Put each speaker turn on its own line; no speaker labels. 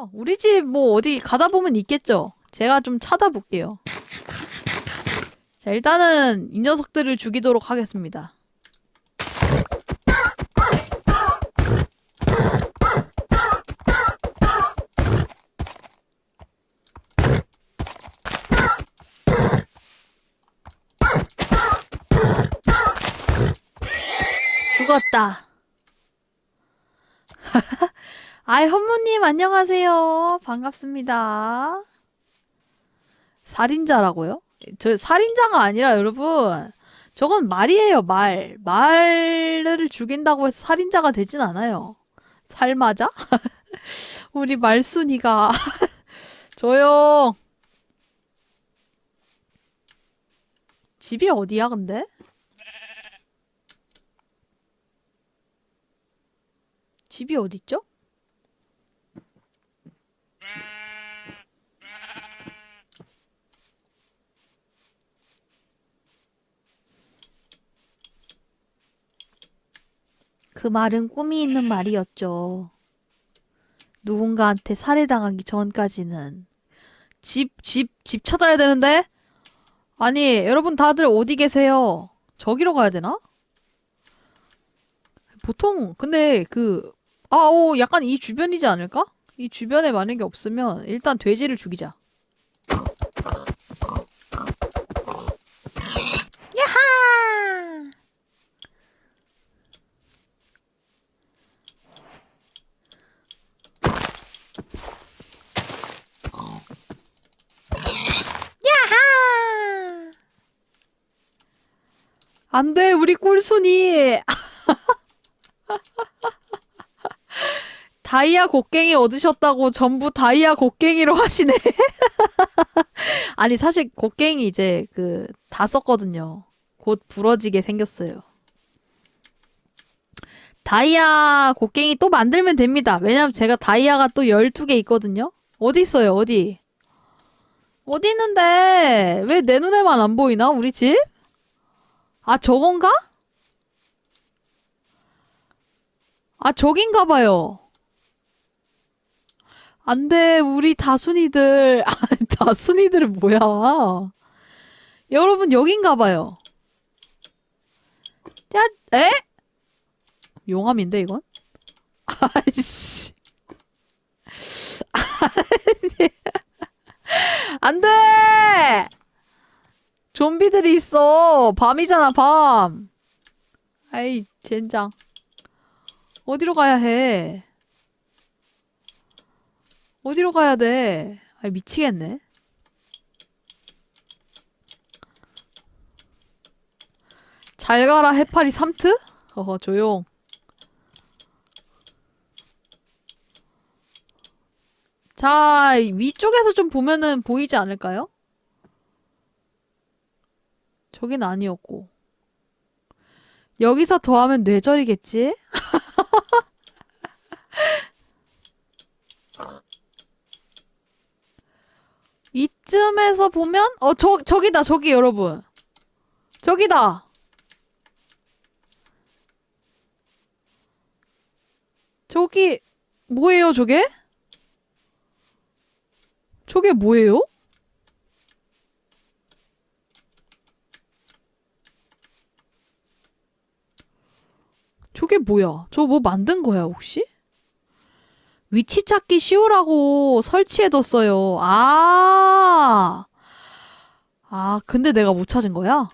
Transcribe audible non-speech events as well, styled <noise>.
어, 우리 집 뭐 어디 가다 보면 있겠죠? 제가 좀 찾아볼게요. 자, 일단은 이 녀석들을 죽이도록 하겠습니다. 죽었다. <laughs> 아이, 현무님, 안녕하세요. 반갑습니다. 살인자라고요? 저 살인자가 아니라 여러분, 저건 말이에요, 말. 말을 죽인다고 해서 살인자가 되진 않아요. 살 맞아? <laughs> 우리 말순이가. <laughs> 조용. 집이 어디야, 근데? 집이 어딨죠? 그 말은 꿈이 있는 말이었죠. 누군가한테 살해당하기 전까지는. 집, 집, 집 찾아야 되는데? 아니, 여러분 다들 어디 계세요? 저기로 가야 되나? 보통, 근데 그, 아, 오, 약간 이 주변이지 않을까? 이 주변에 만약에 없으면 일단 돼지를 죽이자. 야하! 야하! 안 돼, 우리 꿀순이. <laughs> 다이아 곡괭이 얻으셨다고 전부 다이아 곡괭이로 하시네. <laughs> 아니, 사실 곡괭이 이제 그 다 썼거든요. 곧 부러지게 생겼어요. 다이아 곡괭이 또 만들면 됩니다. 왜냐면 제가 다이아가 또 12개 있거든요. 어디 있어요, 어디? 어디 있는데? 왜 내 눈에만 안 보이나, 우리 집? 아, 저건가? 아, 저긴가 봐요. 안 돼, 우리 다순이들. <laughs> 아, 다순이들은 뭐야. 여러분, 여긴가 봐요. 야, 에? 용암인데, 이건? <laughs> 아이씨. 아니. 안 돼! 좀비들이 있어. 밤이잖아, 밤. 아이, 젠장. 어디로 가야 해? 어디로 가야 돼? 아 미치겠네. 잘 가라 해파리 3트? 어허 조용. 자 위쪽에서 좀 보면은 보이지 않을까요? 저긴 아니었고 여기서 더하면 뇌절이겠지? <laughs> 이쯤에서 보면 어 저 저기다 저기 여러분 저기다 저기 뭐예요 저게? 저게 뭐예요? 저게 뭐야? 저 뭐 만든 거야 혹시? 위치 찾기 쉬우라고 설치해뒀어요. 아, 아, 근데 내가 못 찾은 거야?